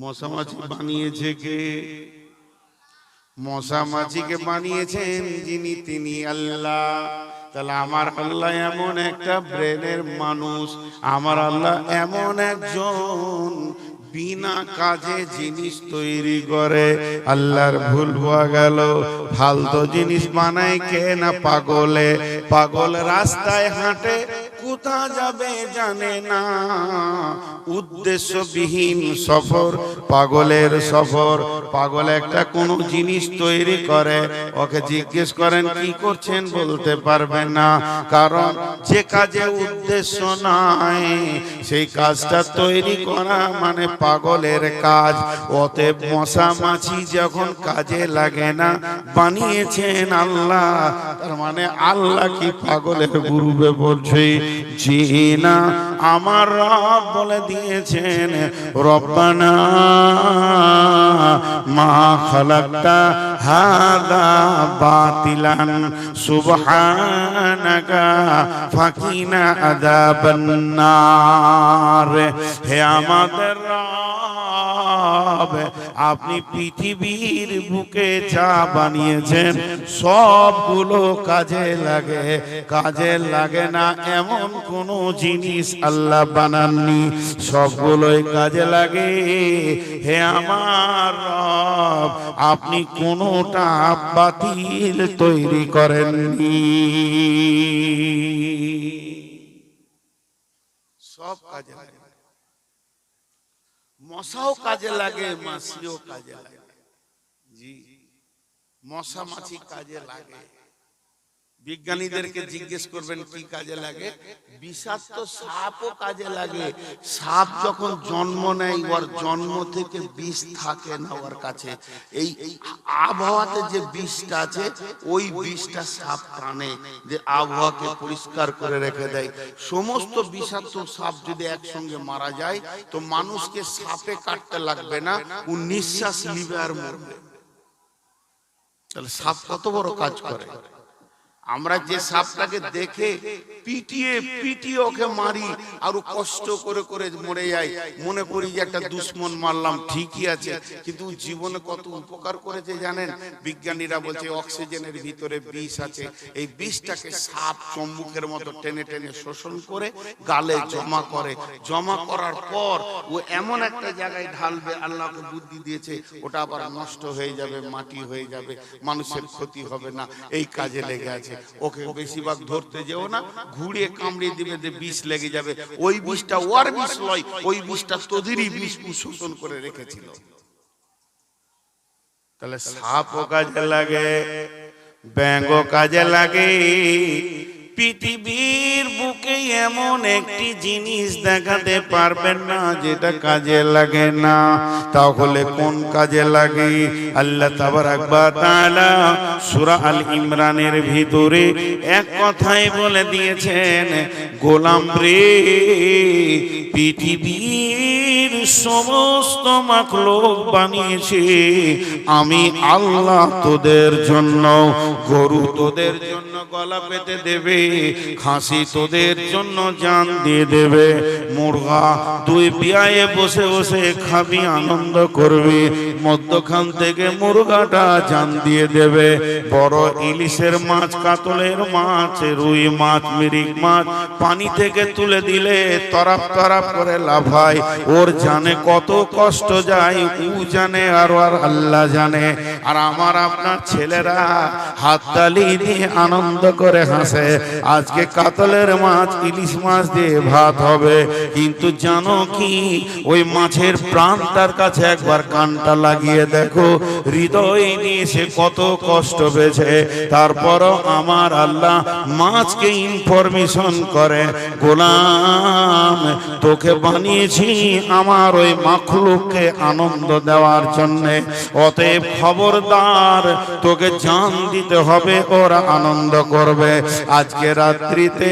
মশা মাছি বানিয়েছে কে? মশা মাছিকে বানিয়েছেন যিনি তিনি আল্লাহ। তাহলে আমার আল্লাহ এমন একটা ব্রেনের মানুষ, আমার আল্লাহ এমন একজন বিনা কাজে জিনিস তৈরি করে। আল্লাহর ভুল হওয়া গেল, ফালতু জিনিস বানায় কে না পাগলে। পাগল রাস্তায় হাঁটে কোথা যাবে জানে না। উদ্দেশ্যবিহীন সফর, পাগলের সফর। পাগল একটা কোন জিনিস তৈরি করে, ওকে জিজ্ঞেস করেন, কি করছেন? বলতে পারবে না। কারণ যে কাজে উদ্দেশ্য নাই, সেই কাজটা তৈরি করা মানে পাগলের কাজ। অতএব মশা মাছি যখন কাজে লাগে না, বানিয়েছেন আল্লাহ। তার মানে আল্লাহ কি পাগলের গুরুবে বলছে? জি আমার রব বলে দিয়েছেন, রব্বানা, মা খালাকতা হাদা বাতিলান, সুবহানাকা ফাকিনা আযাবান নার। হে আমাদের রব আপনি পৃথিবীর বুকে যা বানিয়েছেন সবগুলো কাজে লাগে। কাজে লাগে না এমন কোন জিনিস আল্লাহ বানাননি। সবগুলোই কাজে লাগে। হে আমার রব আপনি কোনটা বাতিল তৈরি করেননি। সব কাজে লাগে। মশাও কাজে লাগে মাছিও কাজে লাগে। জি। মশা মাছি কাজে লাগে। বিজ্ঞানীদেরকে জিজ্ঞেস করবেন কি কাজে লাগে? বিষাক্ত সাপও কাজে লাগে। সাপ যখন জন্ম নেয় ওর জন্ম থেকে বিষ থাকে না ওর কাছে। এই আবহাওয়াতে যে বিষটা আছে ওই বিষটা সাপ টানে যে আবহাওয়াকে পরিষ্কার করে রেখে দেয়। সমস্ত বিষাক্ত সাপ যদি একসঙ্গে মারা যায় তো মানুষকে সাপে কাটতে লাগবে না। ও নিঃশ্বাস নিবে আর মরবে। তাহলে সাপ কত বড় কাজ করে? আমরা যে সাপটাকে দেখে পিটিয়ে পিটিয়ে ওকে মারি আরও কষ্ট করে করে মরে যাই মনে করি যে একটা দুশ্মন মারলাম ঠিকই আছে। কিন্তু জীবনে কত উপকার করেছে জানেন? বিজ্ঞানীরা বলছে অক্সিজেনের ভিতরে বিষ আছে। এই বিষটাকে সাপ চম্বুকের মতো টেনে টেনে শোষণ করে গালে জমা করে। জমা করার পর ও এমন একটা জায়গায় ঢালবে আল্লাহকে বুদ্ধি দিয়েছে ওটা আবার নষ্ট হয়ে যাবে মাটি হয়ে যাবে মানুষের ক্ষতি হবে না এই কাজে লেগে আছে ওকে বেশিরভাগ ধরতে যেও না ঘুরে কামড়ে দিবে যে বিষ লেগে যাবে। ওই বিষটা ওর বিষ নয় ওই বিষটা তোদেরই বিষ শোষণ করে রেখেছিল। তাহলে সাপও কাজে লাগে ব্যাঙ্গ কাজে লাগে। পৃথিবীর বুকে এমন একটি জিনিস দেখাতে পারবেন না যেটা কাজে লাগে না। তাহলে কোন কাজে লাগে? আল্লাহ তাবারাক ওয়া তাআলা সূরা আল ইমরানের ভিতরে এক কথাই বলে দিয়েছেন, গোলাম রে, পৃথিবীর সমস্ত মাকলোক বানিয়েছে। আমি আল্লাহ তোদের জন্য, গরু তোদের জন্য গলা পেতে দেবে, খাসি তোদের জন্য জান দিয়ে দেবে, মুরগা তুই বিয়ায়ে বসে বসে খাবি, আনন্দ করবি। মধ্যখান থেকে মুরগাটা জান দিয়ে দেবে। বড় ইলিশের মাছ, কাতলের মাছ, রুই মাছ, মিরিক মাছ পানি থেকে তুলে দিলে তরাপ তরাপ করে লাভায় ওর জানে কত কষ্ট যায়, ও জানে আর আর আল্লাহ জানে। আর আমার আপনার ছেলেরা হাততালি দিয়ে আনন্দ করে হাসে। আজকে কাতলের মাছ, ইলিশ মাছ দিয়ে ভাত হবে। কিন্তু জানো কি, ওই মাছের প্রাণ তার কাছে একবার কানটা লাগিয়ে দেখো, হৃদয় নিয়ে সে কত কষ্ট পেয়েছে। তারপরও আমার আল্লাহ মাছকে ইনফরমেশন করে গোলাম, তোকে বানিয়েছি আমার ওই মাখলুককে আনন্দ দেওয়ার জন্যে। অতএব খবরদার, তোকে জান দিতে হবে, ওরা আনন্দ করবে। আজকে রাত্রিতে,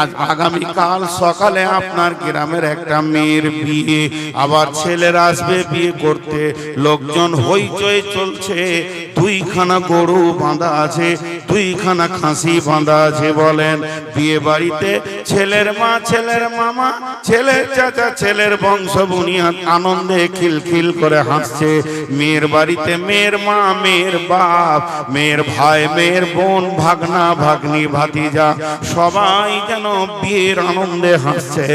আজ আগামী কাল সকালে আপনার গ্রামের একটা মেয়ের বিয়ে। আবার ছেলেরা আসবে বিয়ে করতে। লোকজন হইচই চলছে, দুইখানা গরু বাঁধা আছে, দুইখানা খাসি বাঁধা আছে বলেন। বিয়ে বাড়িতে ছেলের মা, ছেলের মামা ছেলের চাচা, ছেলের বংশ বুনিয়াদ আনন্দে খিলখিল করে হাসছে। মেয়ের বাড়িতে মেয়ের মা, মেয়ের বাপ, মেয়ের ভাই, মেয়ের বোন, ভাগনা, ভাগ্নি, ভাতিজা, সবাই যেন বিয়ের আনন্দে হাসছে।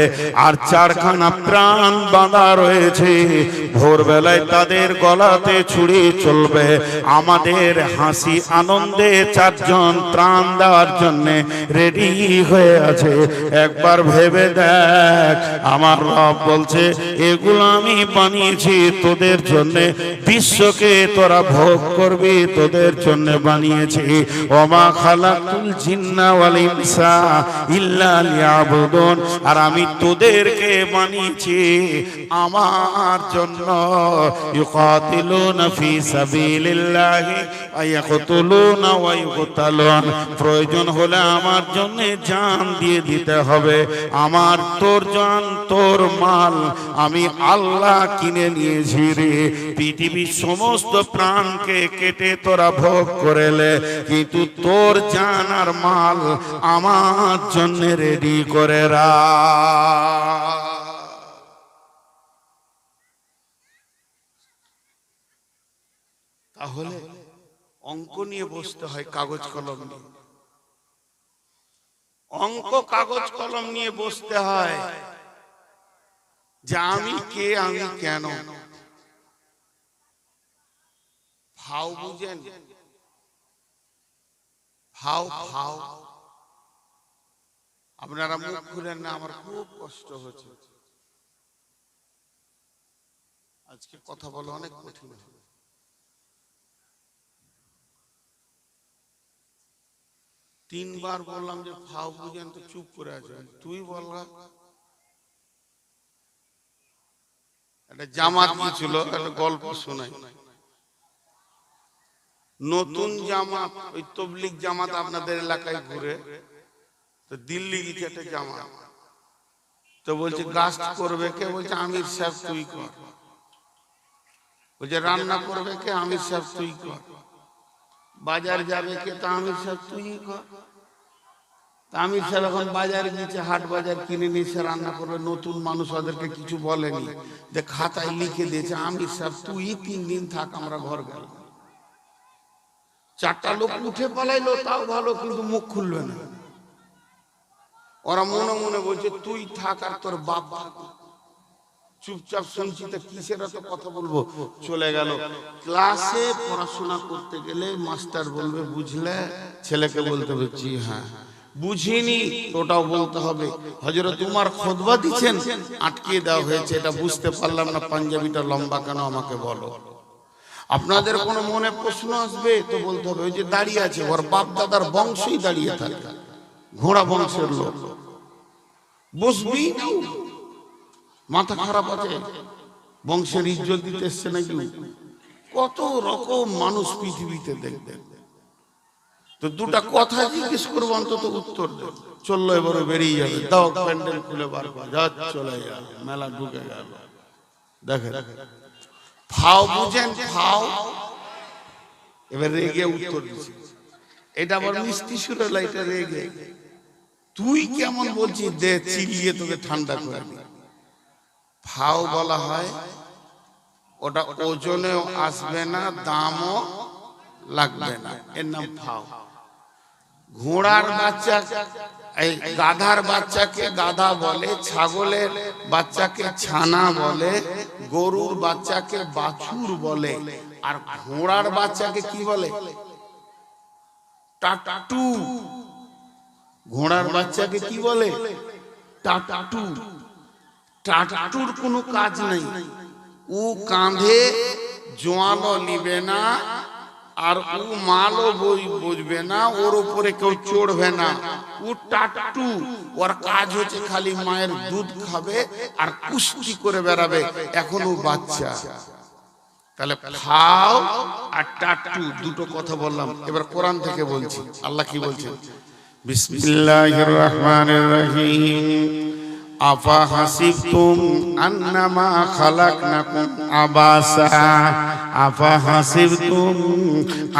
আর চারখানা প্রাণ বাঁধা রয়েছে। ভোরবেলায় তাদের গলাতে ছুরি চলবে। আমাদের হাসি, আনন্দে চারজন ত্রাণ দেওয়ার জন্য রেডি হয়ে আছে। একবার ভেবে দেখ, আমার রব বলছে, এগুলো আমি বানিয়েছি তোদের জন্য। বিশ্বকে তোরা ভোগ করবি, তোদের জন্য বানিয়েছি। ওমা খালাকুল জিন্না ওয়াল ইনসা ইল্লা লিয়াবুদুন। আর আমি তোদেরকে বানিয়েছি আমার জন্য। ইউকাতিলুনা ফি সাবিলিল্লাহি ওয়া ইয়াকতুলুনা ওয়া ইউকতালুন প্রয়োজন হলে আমার জন্য জান দিয়ে দিতে হবে। আমার তোর জান, তোর মাল আমি আল্লাহ কিনে নিয়েছি রে। পৃথিবীর সমস্ত প্রাণকে কেটে তোরা ভোগ করেলে কিন্তু তোর জান আর মাল আমার জন্য রেডি করে রাখ। তাহলে অঙ্ক নিয়ে বসতে হয় কাগজ কলম নিয়ে। অঙ্ক কাগজ কলম নিয়ে বসতে হয় যে আমি কে, আমি কেন? ফাও বুঝেন? ফাও ফাও আপনারা মুখ খুলেন না, আমার খুব কষ্ট হচ্ছে। আজকে কথা বলা অনেক কঠিন হবে তিনবার বললাম যে ফাও বুঝেন তো, চুপ করে আছেন। তুই বললা একটা জামাত ছিল একটা গল্প শোনাই। নতুন জামাত, ওই তবলিক জামাত আপনাদের এলাকায় ঘুরে, তো দিল্লি গেছে একটা জামাত। তো বলছে, গাছ করবে কে? বলছে, আমির সাহেব, তুই কর। বলছে, রান্না করবে কে? আমির সাহেব, তুই কর। বাজার যাবে কে তা আমির সাহেব তুই কর তা আমির সাহেব এখন বাজার গিয়েছে, হাট বাজার কিনে নিয়েছে রান্না করবে। নতুন মানুষ ওদেরকে কিছু বলেনি। যে খাতায় লিখে দিয়েছে, আমির সাহেব তুই তিন দিন থাক, আমরা ঘর গেল চারটা লোক উঠে পালাইলো, তাও ভালো, কিন্তু মুখ খুলবে না। ওরা মনে মনে বলছে, তুই থাক আর তোর বাপ থাক। চুপচাপ শুনছি তো কিসের এত কথা বলব? চলে গেল। ক্লাসে পড়াশোনা করতে গেলে মাস্টার বলবে বুঝলে ছেলেকে বলতে হবে জি হ্যাঁ। বুঝিনি ওটাও বলতে হবে। হজরত তোমার খোদবা দিচ্ছেন আটকে দেওয়া হয়েছে এটা বুঝতে পারলাম না পাঞ্জাবিটা লম্বা কেন আমাকে বলো? আপনাদের কোনো মনে প্রশ্ন আসবে তো বলতে হবে ওই যে দাঁড়িয়ে আছে ওর বাপ দাদার বংশই দাঁড়িয়ে থাকে ঘোড়া বংশের লোক। বসবি না মাথা খারাপ আছে? বংশের ইজ্জত দিতে এসছে নাকি? কত রকম মানুষ পৃথিবীতে দেখবেন তো দুটা কথা জিজ্ঞেস করব, অন্তত উত্তর চলল, এবারে বেরিয়ে যাবে। দাও, প্যান্ডেল খুলে বার যা চলে গেল, মেলা ঢুকে গেল। দেখে ফাও বুঝেন, ফাও। এবার রেগে উত্তর দিচ্ছে এটা আবার মিষ্টি সুরে লাইটা রেগে। তুই কেমন বলছিস? দে চিলিয়ে তোকে ঠান্ডা করে ফাও বলা হয়, ওটা ওজনেও আসবে না, দামও লাগবে না। এর নাম ফাও। ঘোড়ার বাচ্চা, এই গাধার বাচ্চাকে গাধা বলে, ছাগলের বাচ্চাকে ছানা বলে, গরুর বাচ্চাকে বাছুর বলে, আর ঘোড়ার বাচ্চাকে কি বলে? টাটু ঘোড়ার বাচ্চাকে কি বলে? টাটু টাটুর কোনো কাজ নেই। ও কাঁধে জোয়ালো নিবে না, আর ও মালও বই বুঝবে না, ওর উপরে কেউ চড়বে না। ও টাটু ওর কাজ হচ্ছে খালি মায়ের দুধ খাবে আর কুস্তি করে বেড়াবে, এখনও বাচ্চা। তাহলে ফাও আর টাট্টু দুটো কথা বললাম। এবার কোরআন থেকে বলছি, আল্লাহ কি বলছেন বিসমিল্লাহির রহমানির রহিম। আফা হাসিবতুম আন্নামা খালাকনাকুম আবাসা। আফা হাসিবতুম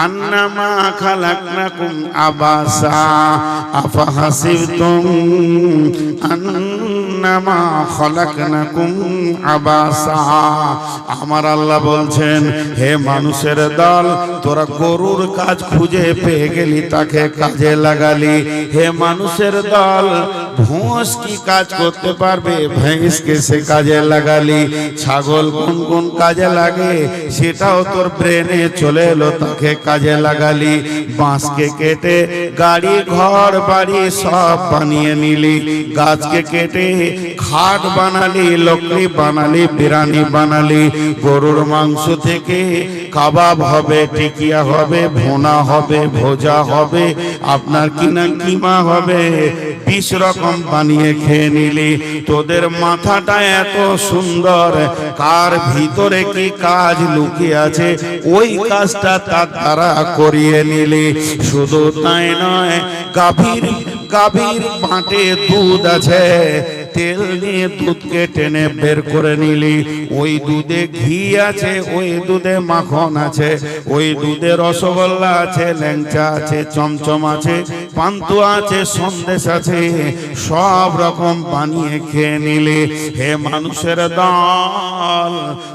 আন্নামা খালাকনাকুম আবাসা। আফা হাসিবতুম আন্নামা খালাকনাকুম আবাসা। আমার আল্লাহ বলছেন, হে মানুষের দল, তোরা গরুর কাজ খুঁজে পেয়ে গেলি, তাকে কাজে লাগালি। হে মানুষের দল ভোঁস কি কাজ করতে পারবে? ভেঁসকে সে কাজে লাগালি? ছাগল কোন কোন কাজে লাগে? সেটাও তোর ব্রেনে চলে এলো, তাকে কাজে লাগালি। বাঁশকে কেটে গাড়ি, ঘর, বাড়ি সব বানিয়ে নিলি। গাছকে কেটে খাট বানালি, লকড়ি বানালি, বিরানি বানালি। গরুর মাংস থেকে কাবাব হবে, টিকিয়া হবে, ভোনা হবে, ভোজা হবে, আপনার কিনা কিমা হবে, বিশ রকম বানিয়ে খেয়ে নিলি। তোদের মাথাটা এত সুন্দর। কার ভিতরে কি কাজ লুকিয়ে আছে, ওই কাজটা তার দ্বারা করিয়ে নিলি। শুধু তাই নয়, গাভীর গাভীর পাটে দুধ আছে। তেল নিয়ে দুধকে টেনে বের করে নিলি। ওই দুধে ঘি আছে, ওই দুধে মাখন আছে, ওই দুধে রসগোল্লা আছে, ল্যাংচা আছে, চমচম আছে, পান্তুয়া আছে, সন্দেশ আছে, সব রকম বানিয়ে খেয়ে নিলি। হে মানুষের দল,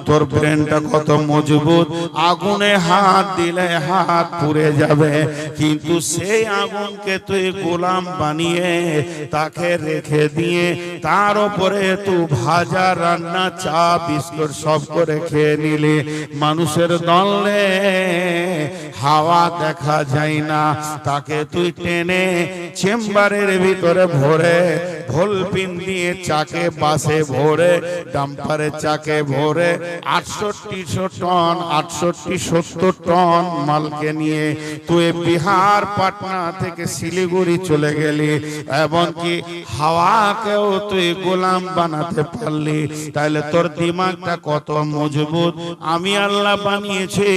তোর ব্রেনটা কত মজবুত। আগুনে হাত দিলে হাত পুড়ে যাবে, কিন্তু সেই আগুনকে তুই গোলাম বানিয়ে তাকে রেখে দিয়ে তার উপরে তুই ভাজা রান্না, চা, বিস্কুট সব করে খেয়ে নিলি মানুষের দলে হাওয়া দেখা যায় না। তাকে তুই টেনে চেম্বারের ভিতরে ভরে ভোলপিন দিয়ে চাকে বাসে ভরে, ডাম্পারে চাকে ভরে আটষট্টিশো টন, আটষট্টি, সত্তর টন মালকে নিয়ে তুই বিহার পাটনা থেকে শিলিগুড়ি চলে গেলি। এমনকি হাওয়াকেও তুই গোলাম বানাতে পারলি তাহলে তোর দিমাগটা কত মজবুত? আমি আল্লাহ বানিয়েছি,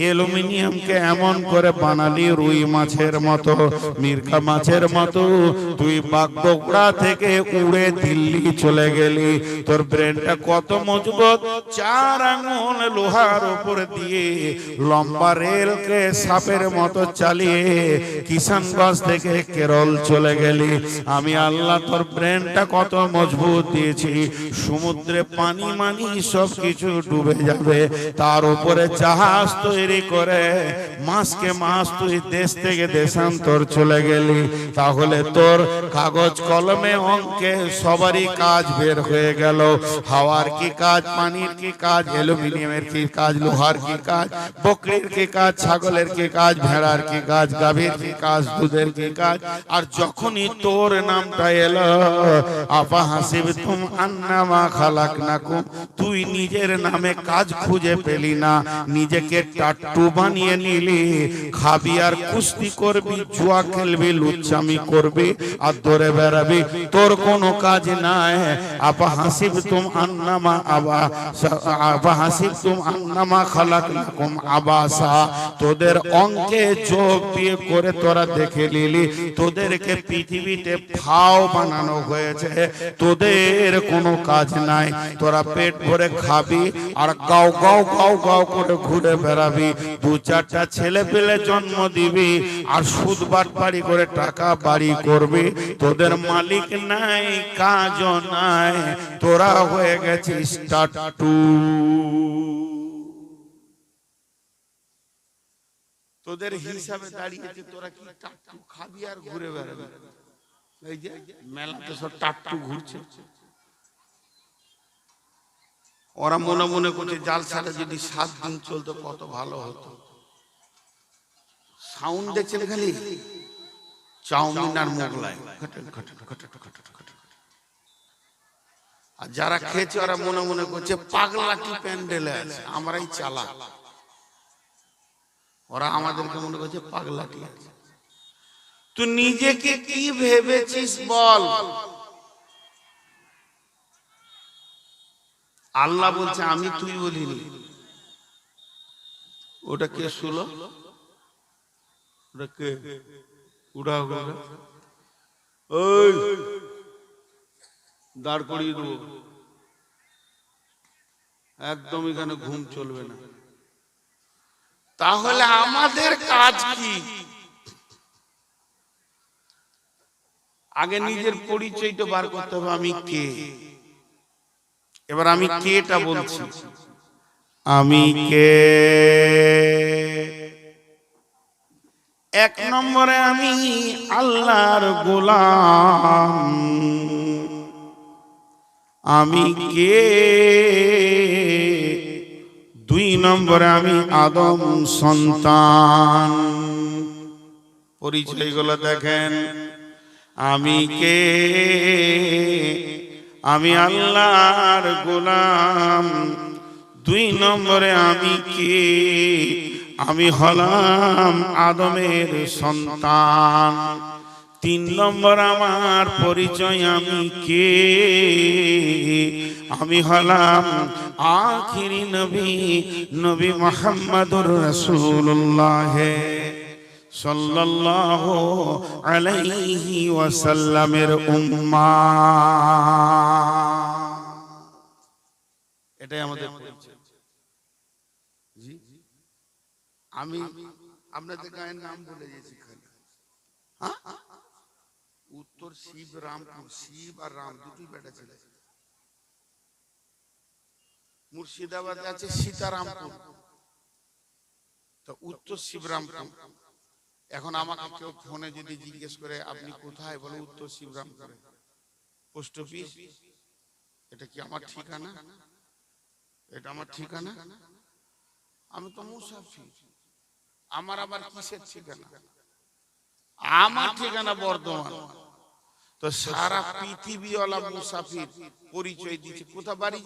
অ্যালুমিনিয়ামকে এমন করে বানালি রুই মাছের মতো মির্কা মাছের মতো। তুই বাগডোগরা থেকে উড়ে দিল্লি চলে গেলি। তোর ব্রেনটা কত মজবুত? চার আঙুল লোহার উপর দিয়ে লম্বা রেলকে সাপের মতো চালিয়ে কিষানগঞ্জ থেকে কেরল চলে গেলি। আমি আল্লাহ, তোর ব্রেনটা কত মজবুত দিয়েছি। সমুদ্রে পানি মানি সব কিছু ডুবে যাবে। তার উপরে জাহাজ তৈরি করে মাসকে মাস তুই দেশ থেকে দেশান্তর চলে গেলি। তাহলে তোর কাগজ কলমে অঙ্কে সবারই কাজ বের হয়ে গেল। হাওয়ার কি কাজ, পানির কি কাজ, অ্যালুমিনিয়ামের কি কাজ, লোহার কি কাজ, বকরির কি কাজ, ছাগলের কি কাজ, ভেড়ার কি কাজ, গাভীর কি কাজ, দুধের কি কাজ? আর যখনই তোর নামটা এলো আপা হাসিব, তুম আন্নামা তুই নিজের নামে কাজ খুঁজে পেলি না, নিজেকে টাট্টু বানিয়ে নিলি, খাবি আর কুস্তি করবি, জুয়া খেলবি, লুচ্চামি করবি আর ধরে বেড়াবি, তোর কোনো কাজ নাই। আপা হাসিব, তুম আন্নামা, আবা আপা হাসিব, তুম আন্নামা খালাক নাকুম আবাসা তোদের অঙ্কে চোখ দিয়ে করে তোরা দেখে নিলি, তোদেরকে পৃথিবীতে ফাও বানানো হয়েছে। তোদের কোনো কাজ নাই। তোরা পেট ভরে খাবি আর গাও গাও গাও গাও করে ঘুরে বেড়াবি। দু চারটা ছেলে পেলে জন্ম দিবি আর সুদ বাটপাড়ি করে টাকা বাড়ি করবি। তোদের মালিক নাই, কাজও নাই। তোরা হয়ে গেছিস টাট্টু। তোদের হিসাবে দাঁড়িয়েছে, তোরা কি টাট্টু খাবি আর ঘুরে বেড়াবি? এই যে মেলাতে সব টাট্টু ঘুরছে। ওরা মনে মনে করছে জাল ছাড়া যদি সাত দিন চলতো কত ভালো হতো। সাউন্ড দেখছেন খালি? চাউমিন আর মোগলাই। আর যারা খেয়েছে ওরা মনে মনে করছে পাগলা কি প্যান্ডেলে আছে আমরাই চালা ওরা আমাদেরকে মনে করছে পাগলা কি আছে। তুই নিজেকে কি ভেবেছিস বল? আল্লাহ বলছে, আমি তুই বলিনি। ওটা কে শুলো? দাঁড় করিয়ে দেবো। একদম এখানে ঘুম চলবে না। তাহলে আমাদের কাজ কি? আগে নিজের পরিচয়টা বার করতে হবে আমি কে? এবার আমি কেটা বলছি? আমি কে? এক নম্বরে আমি আল্লাহর গোলাম। আমি কে? দুই নম্বরে আমি আদম সন্তান। পরিচয়গুলো দেখেন। আমি কে? আমি আল্লাহর গোলাম। দুই নম্বরে আমি কে? আমি হলাম আদমের সন্তান। তিন নম্বর আমার পরিচয় আমি কে? আমি হলাম আখিরি নবী নবী মোহাম্মদুর রসুল্লাহ সাল্লাল্লাহু আলাইহি ওয়াসাল্লামের উম্মা। এটাই আমাদের জি? আমি আপনাদের গায়ের নাম বলে দিয়েছি খালি। হ্যাঁ? উত্তর শিব, রামপুর শিব আর রাম দুটোই বেটা ছিল। মুর্শিদাবাদে আছে সীতারামপুর। তো উত্তর শিবরামপুর এখন আমাকে কেউ ফোনে যদি জিজ্ঞেস করে, আপনি কোথায়? বলে উত্তর শিবরামপুরে পোস্ট অফিস? এটা কি আমার ঠিকানা? এটা আমার ঠিকানা? আমি তো মুসাফির। আমার আবার কিসের ঠিকানা? আমার ঠিকানা বর্ধমান। তো সারা পৃথিবীওয়ালা মুসাফির পরিচয় দিচ্ছে কোথা বাড়ি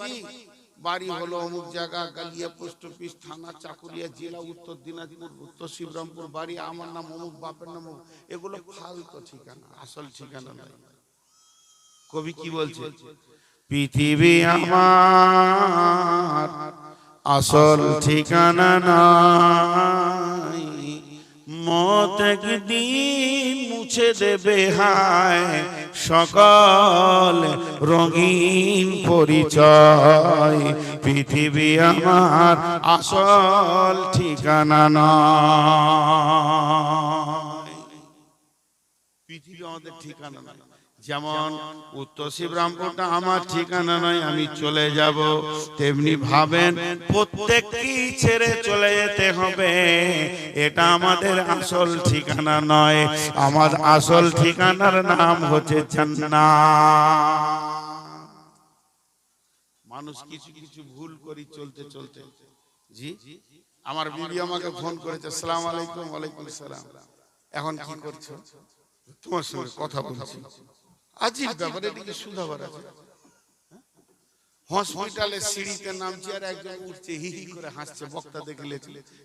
বাড়ি হলো অমুক জায়গা, গালিয়া পোস্ট অফিস, থানা, চাকুরিয়া, জেলা, উত্তর দিনাজপুর, উত্তর শিবরামপুর বাড়ি আমার নাম, অমুক বাপের নাম। এগুলো ফালতু ঠিকানা, আসল ঠিকানা নয় কবি কি বলছে? পৃথিবী আমার আসল ঠিকানা নাই। মত একদিন মুছে দেবে হায় সকল রঙিন পরিচয়। পৃথিবী আমার আসল ঠিকানা নয়। পৃথিবী আমাদের ঠিকানা নয়। যেমন উত্তর শিবরামপুরটা আমার ঠিকানা নয় আমি চলে যাব। তেমনি ভাবেন প্রত্যেককেই ছেড়ে চলে যেতে হবে। এটা আমাদের আসল ঠিকানা নয়। আমার আসল ঠিকানার নাম হচ্ছে জান্নাত মানুষ কিছু কিছু ভুল করি চলতে চলতে জি? আমার বিবি আমাকে ফোন করেছে সালাম আলাইকুম ওয়ালাইকুম সালাম। এখন কি করছ? তোমার সঙ্গে কথা বলছি। আজিব ব্যাপার এদিকে সুধাবার আছে। হসপিটালে সিঁড়িতে নামছি আর একজন উঠছে হি হি করে হাসছে বক্তা দেখে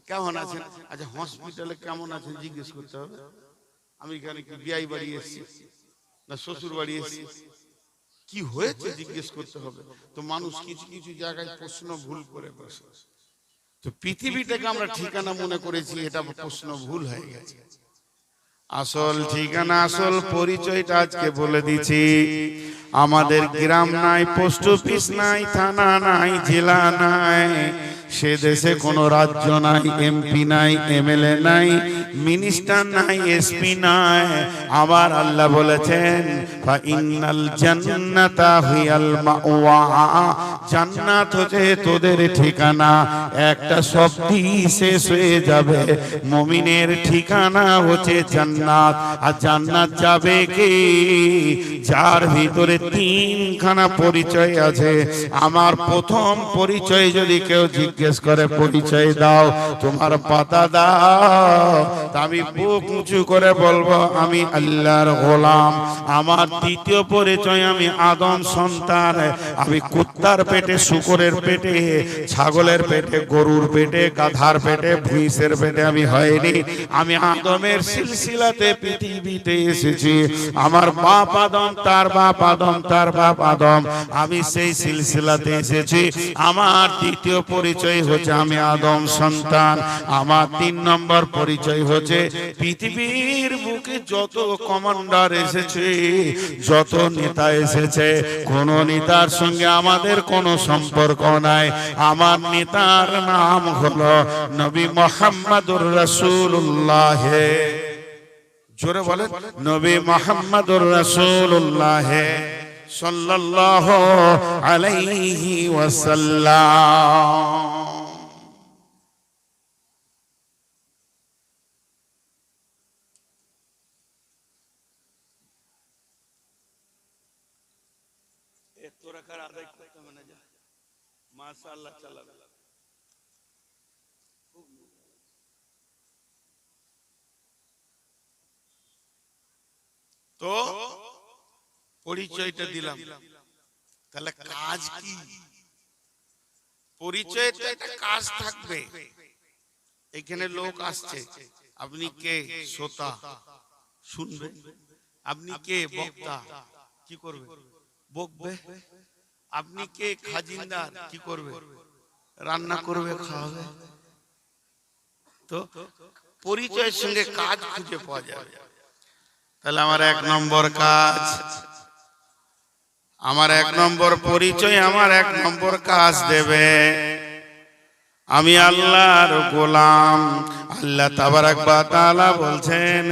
কেমন আছেন? আচ্ছা হসপিটালে কেমন আছেন জিজ্ঞেস করতে হবে। আমি এখানে কি বিয়াই বাড়ি এসেছি? না শ্বশুর বাড়ি এসেছি। কি হয়েছে জিজ্ঞেস করতে হবে? তো মানুষ কিছু কিছু জায়গায় প্রশ্ন ভুল করে বসে। তো পৃথিবীটাকে আমরা ঠিকানা মনে করেছি এটা প্রশ্ন ভুল হয়ে গেছে। আসল ঠিকানা আসল পরিচয়টা আজকে বলে দিছি আমাদের গ্রাম নাই পোস্ট অফিস নাই থানা নাই জেলা নাই। সে দেশে কোনো রাজ্য নাই, এমপি নাই, এমএলএ নাই, মিনিস্টার নাই, এসপি নাই। আবার আল্লাহ বলেছেন ফা ইন্নাল জান্নাতা হিয়াল মাওয়া। জান্নাত হচ্ছে তোদের ঠিকানা। একটা শব্দই শেষ হয়ে যাবে। মমিনের ঠিকানা হচ্ছে জান্নাত। আর জান্নাত যাবে কি? যার ভিতরে তিনখানা পরিচয় আছে। আমার প্রথম পরিচয় যদি কেউ জিজ্ঞেস করে, পরিচয় দাও, তোমার পাতা দাও। আমি বুক উঁচু করে বলব, আমি আল্লাহর গোলাম। আমার দ্বিতীয় পরিচয় আমি আদম সন্তান। আমি কুত্তার পেটে, শুকরের পেটে, ছাগলের পেটে, গরুর পেটে, গাধার পেটে, ভুইসের পেটে আমি হয়নি। আমি আদমের সিলসিলাতে পৃথিবীতে এসেছি। আমার বাপ আদম, তার বাপ আদম, তার বাপ আদম। আমি সেই সিলসিলাতে এসেছি। আমার দ্বিতীয় পরিচয় পরিচয় হচ্ছে আমি আদম সন্তান। আমার তিন নম্বর পরিচয় হচ্ছে পৃথিবীর বুকে যত কমান্ডার এসেছে, যত নেতা এসেছে, কোন নেতার সঙ্গে আমাদের কোনো সম্পর্ক নাই। আমার নেতার নাম হলো নবী মোহাম্মদুর রসুল্লাহ জোরে বলেন, নবী মোহাম্মদুর রসুল্লাহ সাল্লাল্লাহু আলাইহি ওয়াসাল্লাম। মাশাআল্লাহ চালাবে। তো পরিচয়টা দিলাম। তাহলে কাজ কি? পরিচয়টা একটা কাজ থাকবে। এখানে লোক আসছে। আপনি কে? শ্রোতা। শুনবে? আপনি কে? বক্তা। কি করবে? বকবে? আপনি কে? খাজিনদার। কি করবে? রান্না করবে খাওয়াবে। তো পরিচয়ের সঙ্গে কাজ খুঁজে পাওয়া যাবে। তাহলে আমার এক নম্বর কাজ। আমার এক নম্বর পরিচয় আমার এক নম্বর কাজ দেবে। আমি আল্লাহর গোলাম। আল্লাহ তাবারাক বা বলছেন,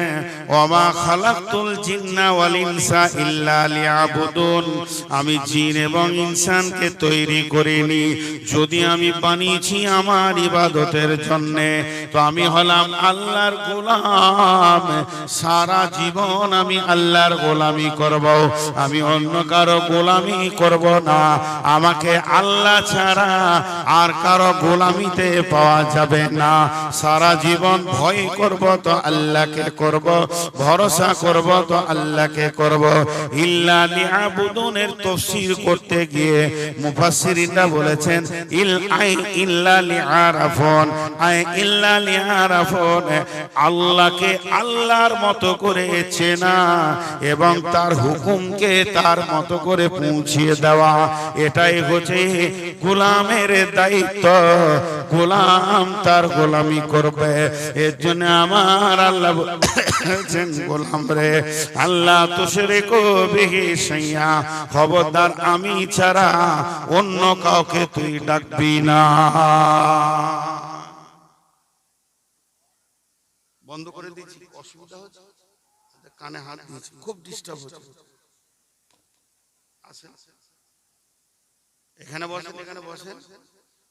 ওমা খালাকতুল জিন্না ওয়াল ইনসা ইল্লা লিয়াবুদুন। আমি জিন এবং ইনসানকে তৈরি করিনি। যদি আমি বানিয়েছি আমার ইবাদতের জন্য, তো আমি হলাম আল্লাহর গোলাম। সারা জীবন আমি আল্লাহর গোলামি করব। আমি অন্য কারও গোলামি করব না। আমাকে আল্লাহ ছাড়া আর কারও গোলামিতে পাওয়া যাবে না। সারা জীবন ভয় করব তো আল্লাহকে করব, ভরসা করব তো আল্লাহকে করব। ইল্লা লিআবুদুনের তাফসীর করতে গিয়ে মুফাসসিরিনরা বলেছেন, ইল আই ইল্লা লিআরাফুন আই ইল্লা লিআরাফুন আল্লাহকে আল্লাহর মতো করে চেনা এবং তার হুকুমকে তার মতো করে পৌঁছিয়ে দেওয়া। এটাই হচ্ছে গোলামের দায়িত্ব। গোলাম তার গোলামি করবে। এর জন্য আমার আল্লাহ বলেছেন গোলাম রে, আল্লাহ তো সেরে কবিহি সাইয়া। খবরদার আমি ছাড়া অন্য কাউকে তুই ডাকবি না। বন্ধ করে দিয়েছি অসুবিধা হচ্ছে? কানে হাত দিয়েছি, খুব ডিস্টার্ব হচ্ছে। এখানে বসেন এখানে বসেন।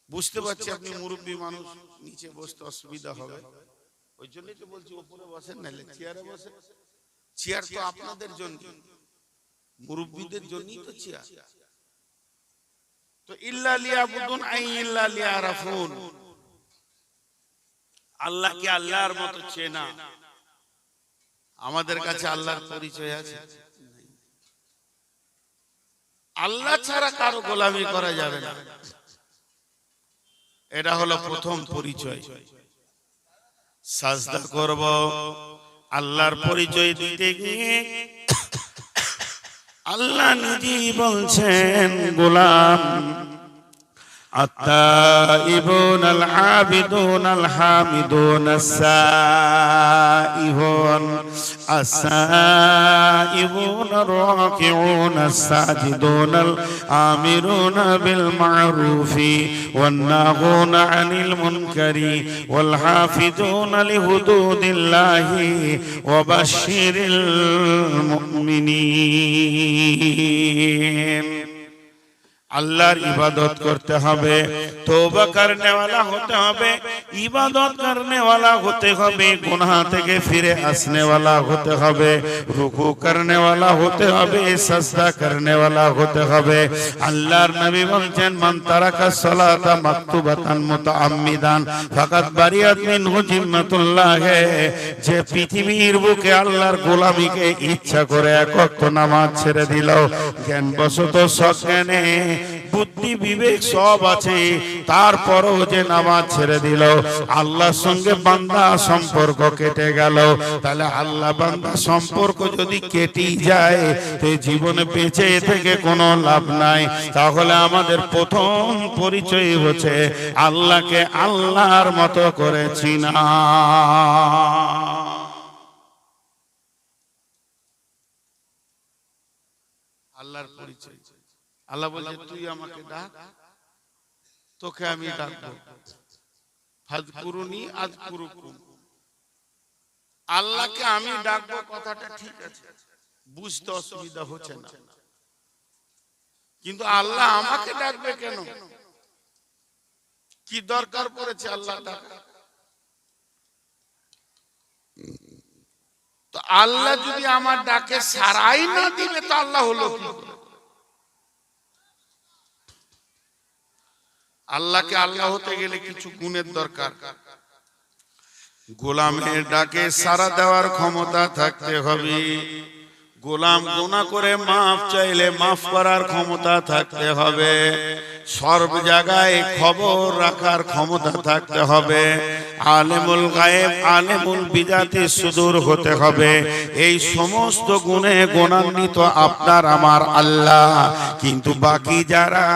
বুঝতে পারছি আপনি মুরব্বী মানুষ নিচে বসতে অসুবিধা হবে। ওই জন্যই তো বলছি উপরে বসেন নাহলে চেয়ারে বসেন। চেয়ার তো আপনাদের জন্য মুরব্বীদের জন্যই তো চেয়ার তো ইল্লা লিয়াবুদুন আই ইল্লা লিয়ারাফুন। আল্লাহকে আল্লাহর মতো চেনা। আমাদের কাছে আল্লাহর পরিচয় আছে। আল্লাহ ছাড়া কারও গোলামি করা যাবে না। এটা হলো প্রথম পরিচয়। সাজদা করব আল্লাহর পরিচয় দিতে গিয়ে আল্লাহ নিজেই বলছেন গোলাম التائبون العابدون الحامدون السائحون السائبون الراكعون الساجدون الآمرون بالمعروف والناهون عن المنكر والحافظون لحدود الله وبشر المؤمنين আল্লাহর ইবাদত করতে হবে তৌবা করনেওয়ালা হতে হবে, ইবাদত করনেওয়ালা হতে হবে, গুনাহ থেকে ফিরে আসনেওয়ালা হতে হবে, রুকু করনেওয়ালা হতে হবে, সাজদা করনেওয়ালা হতে হবে। আল্লাহর নবী বলছেন, মান তারাকা সালাতা মাকতুবাতান মুতাআম্মিদান ফাকাত বারিয়াত মিনহু জিম্মাতুল্লাহ, যে পৃথিবীর বুকে আল্লাহর গোলামিকে ইচ্ছা করে এক ওয়াক্ত নামাজ ছেড়ে দিল জ্ঞান বশত সজ্ঞানে বুদ্ধি, বিবেক সব আছে। তারপরও যে নামাজ ছেড়ে দিল, আল্লাহর সঙ্গে বান্দা সম্পর্ক কেটে গেল। তাহলে আল্লাহ বান্দা সম্পর্ক যদি কেটেই যায়, তো জীবনে বেঁচে থেকে কোনো লাভ নাই। তাহলে আমাদের প্রথম পরিচয় হচ্ছে, আল্লাহকে আল্লাহর মতো করেছি না আল্লাহর পরিচয় আল্লাহ বলে তুই আমাকে ডাক, তোকে আমি ডাকবো। ফাজকুরুনি আজকুরুকুম। আল্লাহকে আমি ডাকবো, কথাটা ঠিক আছে, বুঝতে অসুবিধা হচ্ছে না। কিন্তু আল্লাহ আমাকে ডাকবে কেন? কি দরকার পড়েছে আল্লাহ ডাকা তো আল্লাহ যদি আমার ডাকে সারাই না দিবে তো আল্লাহ হলো কি? আল্লাহকে আল্লাহ হতে গেলে কিছু গুণের দরকার। গোলামের ডাকে সারা দেওয়ার ক্ষমতা থাকতে হবে। গোলাম গুণা করে মাফ চাইলে মাফ করার ক্ষমতা থাকতে হবে। সর্ব জায়গায় খবর রাখার ক্ষমতা থাকতে হবে। আলেমুল গায়েব, আলেমুল বিজাতি সুদূর হতে হবে। এই সমস্ত গুণে গুণান্বিত আপনার আমার আল্লাহ। কিন্তু বাকি যারা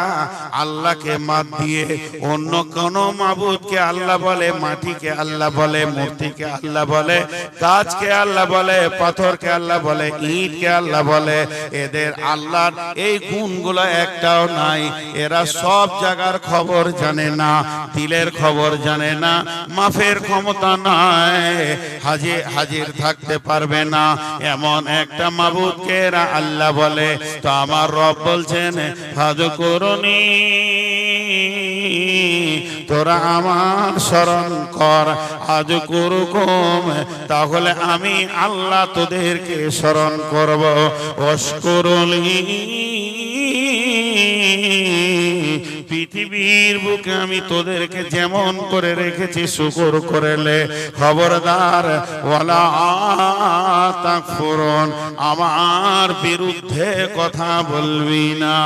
আল্লাহকে মাত দিয়ে অন্য কোন মাবুদকে আল্লাহ বলে, মাটিকে আল্লাহ বলে, মূর্তিকে আল্লাহ বলে, গাছকে আল্লাহ বলে, পাথরকে আল্লাহ বলে ইটকে আল্লাহ বলে? এদের আল্লাহর এই গুণগুলো একটাও নাই। এরা সব জায়গার খবর জানে না, দিলের খবর জানে না, মাফের ক্ষমতা নাই। হাজির হাজির থাকতে পারবে না। এমন একটা মাবুদকে এরা আল্লাহ বলে? তো আমার রব বলছেন হাজ করুনি তোরা আমার স্মরণ কর। আজ করুকম, তাহলে আমি আল্লাহ তোদেরকে স্মরণ করব। অস্করলি পৃথিবীর বুকে আমি তোদেরকে যেমন করে রেখেছি, শুকর করেলে খবরদার, ওয়ালা তাকফুরুন, আমার বিরুদ্ধে কথা বলবি না।